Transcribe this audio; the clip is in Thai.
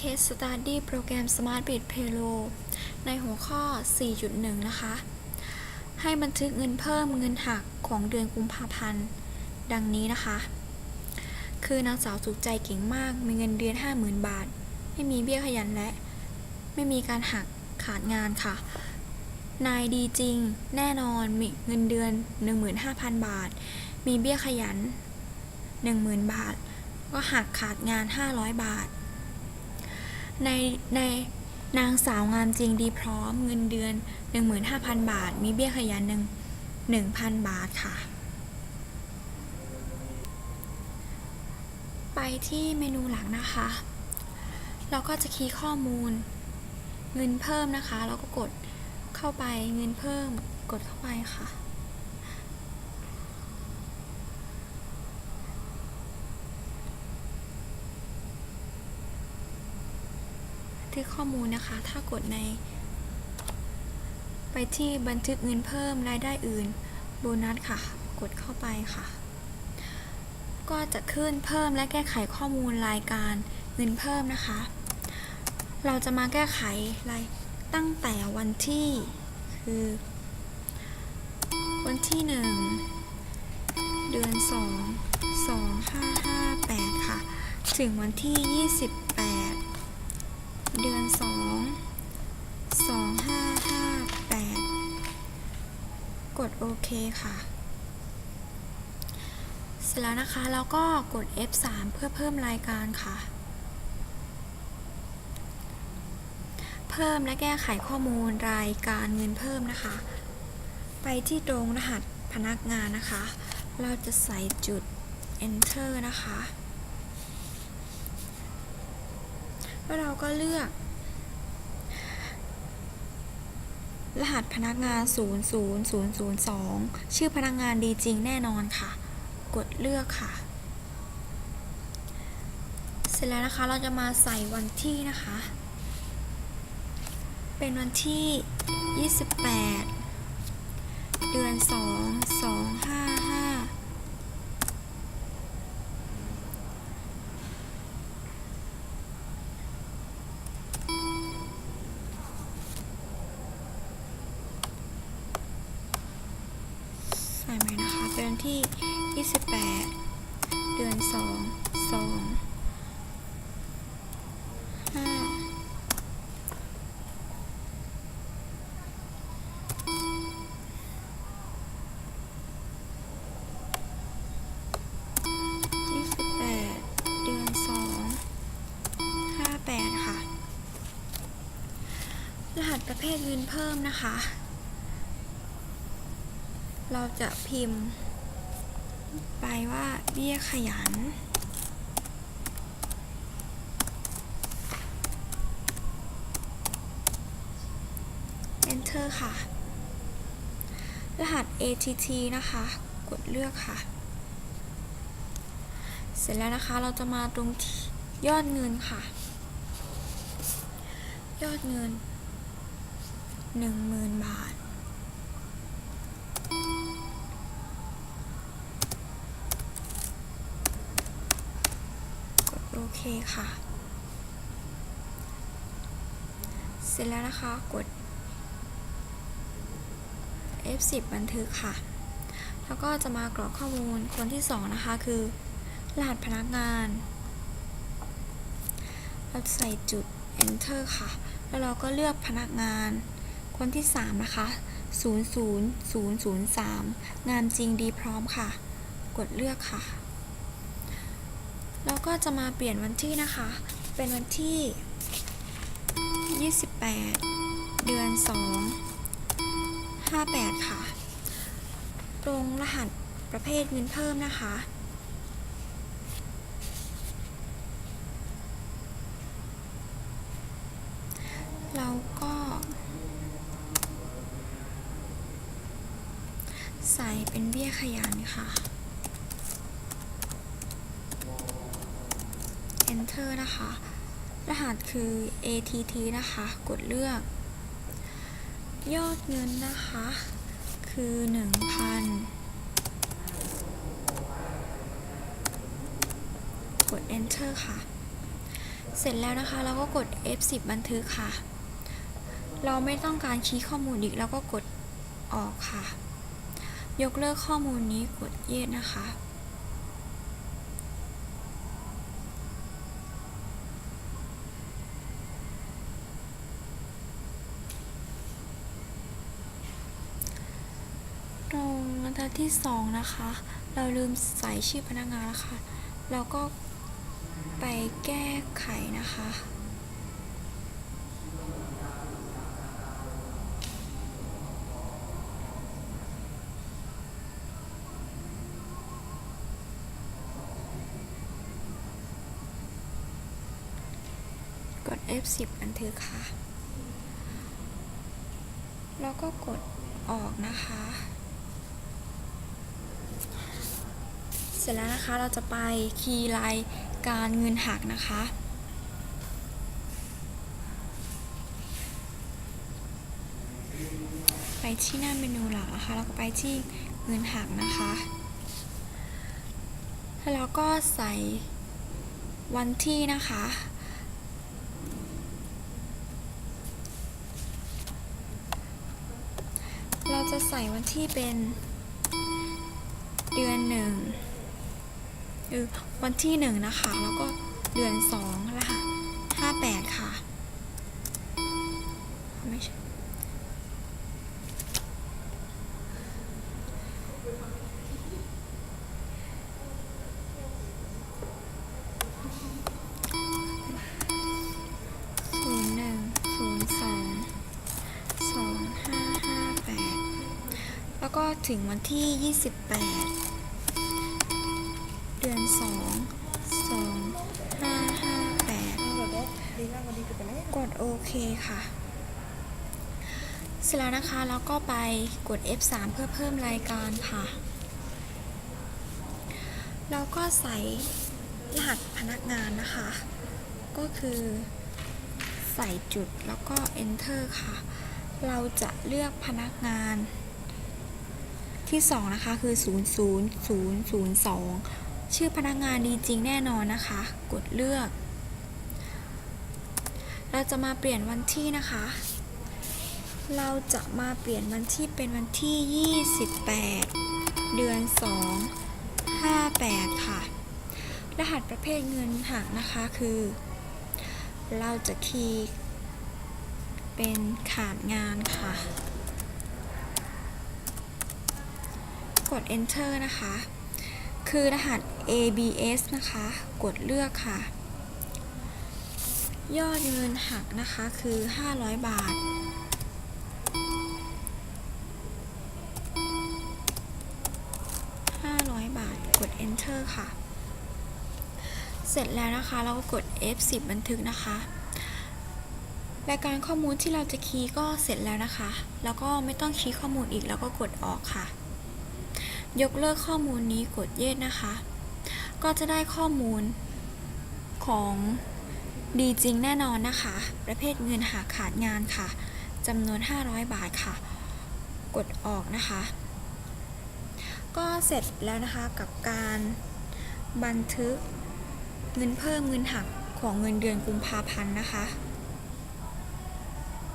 Case Study โปรแกรม Smart Bit Payroll ในหัวข้อ 4.1 นะคะ ให้บันทึกเงินเพิ่มเงินหักของเดือนกุมภาพันธ์ ดังนี้นะคะ คือนางสาวสุขใจเก่งมาก มีเงินเดือน 50,000 บาท ไม่มีเบี้ยขยันและ ไม่มีการหักขาดงานค่ะ นายดีจริง แน่นอน มีเงินเดือน 15,000 บาท มีเบี้ยขยัน 10,000 บาท ก็หักขาดงาน 500 บาท ในในนางสาวงามจริงดีพร้อมเงินเดือน 15,000 บาท มีเบี้ยขยันหนึ่ง1,000 บาทค่ะ ไปที่เมนูหลักนะคะ เราก็จะคีย์ข้อมูล เงินเพิ่มนะคะ เราก็กดเข้าไปเงินเพิ่มกดเข้าไปค่ะ ที่ข้อมูลนะคะ ถ้ากดใน ไปที่บันทึกเงินเพิ่มรายได้อื่น โบนัสค่ะ กดเข้าไปค่ะ ก็จะขึ้นเพิ่มและแก้ไขข้อมูลรายการเงินเพิ่มนะคะ เราจะมาแก้ไขรายตั้งแต่วันที่คือ วันที่หนึ่งเดือนสองสองห้าห้าแปดค่ะ ถึงวันที่ยี่ สอนสองสองห้าห้าแปดกดโอเคค่ะ เสร็จแล้วนะคะแล้วก็กด F3 เพื่อเพิ่มรายการค่ะ เพิ่มและแก้ไขข้อมูลรายการเงินเพิ่มนะคะ ไปที่ตรงรหัสพนักงานนะคะ เราจะใส่จุด enter นะคะ แล้วเราก็เลือก รหัสพนักงาน 00002 ชื่อพนักงานดีจริงแน่นอนค่ะ กดเลือกค่ะ เสร็จแล้วนะคะเราจะมาใส่วันที่นะคะ เป็นวันที่ 28 เดือน 2 255 ใส่ไหมนะคะ เป็นวัน ที่ 28 เดือน 2 2 5 28 เดือน 2 58 ค่ะ รหัสประเภทเงินเพิ่มนะคะ เราจะพิมพ์ ไปว่าเบี้ยขยัน enter ค่ะ รหัส ATT นะคะ กดเลือกค่ะ เสร็จแล้วนะคะเราจะมาตรงที่ยอดเงินค่ะ ยอดเงิน 10,000 บาท กดโอ เคค่ะ เสร็จแล้วนะคะกด F10 บันทึกค่ะ แล้วก็จะมากรอกข้อมูลคนที่ 2 นะคะ คือรหัสพนักงาน เราใส่จุด enter ค่ะ แล้วเราก็เลือกพนักงาน คนที่ 3 นะคะ 00003 งานจริงดีพร้อมค่ะ กดเลือกค่ะ แล้วก็จะมาเปลี่ยนวันที่นะคะ เป็นวันที่ 28 เดือน 2 58 ค่ะ ตรงรหัสประเภทเงินเพิ่มนะคะเราก็ ใส่เป็นเบี้ยขยันค่ะ enter นะคะ รหัสคือ ATT นะคะ กดเลือก ยอดเงินนะคะ คือ 1,000 กด enter ค่ะ เสร็จแล้วนะคะ เราก็กด F10 บันทึกค่ะ เราไม่ต้องการคีย์ข้อมูลอีกเราก็กดออกค่ะ ยกเลิกข้อมูลนี้กดเยสนะคะ ตรงบรร ที่สองนะคะ เราลืมใส่ชื่อพนักงานแล้วค่ะเราก็ไปแก้ไขนะคะ กด F10 บันทึกค่ะ แล้วก็กดออกนะคะ เสร็จแล้วนะคะเราจะไปคีย์รายการเงินหักนะคะ ไปที่หน้าเมนูหลักนะคะแล้วก็ไปที่เงินหักนะคะ แล้วก็ใส่วันที่นะคะเราจะใส่วันที่เป็นเดือนหนึ่ง เออวันที่หนึ่งนะคะ แล้วก็เดือนสองแล้วค่ะห้าแปดค่ะไม่ใช่ศูนย์หนึ่งศูน ย์สองสองห้าห้าแปดแล้วก็ถึงวันที่28เดือน2 2 5 5 8กดโอเคค่ะ เสร็จแล้วนะคะแล้วก็ไปกด F3 เพื่อเพิ่มรายการค่ะ แล้วก็ใส่รหัสพนักงานนะคะ ก็คือใส่จุดแล้วก็ enter ค่ะ เราจะเลือกพนักงานที่ 2 นะคะ คือ 00002 ชื่อพนักงานดีจริงแน่นอนนะคะ กดเลือก เราจะมาเปลี่ยนวันที่นะคะ เราจะมาเปลี่ยนวันที่เป็นวันที่ 28 เดือน 2 58 ค่ะ รหัสประเภทเงินหักนะคะคือ เราจะคีย์เป็นขาดงานค่ะ กด enter นะคะ คือรหัส ABS นะคะ กดเลือกค่ะ ยอดเงินหักนะคะคือ 500 บาท 500 บาท กด enter ค่ะ เสร็จแล้วนะคะ เราก็กด F10 บันทึกนะคะรายการข้อมูลที่เราจะคีย์ก็เสร็จแล้วนะคะ แล้วก็ไม่ต้องคีย์ข้อมูลอีกแล้วก็กดออกค่ะ ยกเลิกข้อมูลนี้กดเยสนะคะ ก็จะได้ข้อมูลของดีจริงแน่นอนนะคะ ประเภทเงินหากขาดงานค่ะจำนวน 500 บาทค่ะ กดออกนะคะ ก็เสร็จแล้วนะคะกับการบันทึกเงินเพิ่มเงินหักของเงินเดือนกุมภาพันธ์นะคะ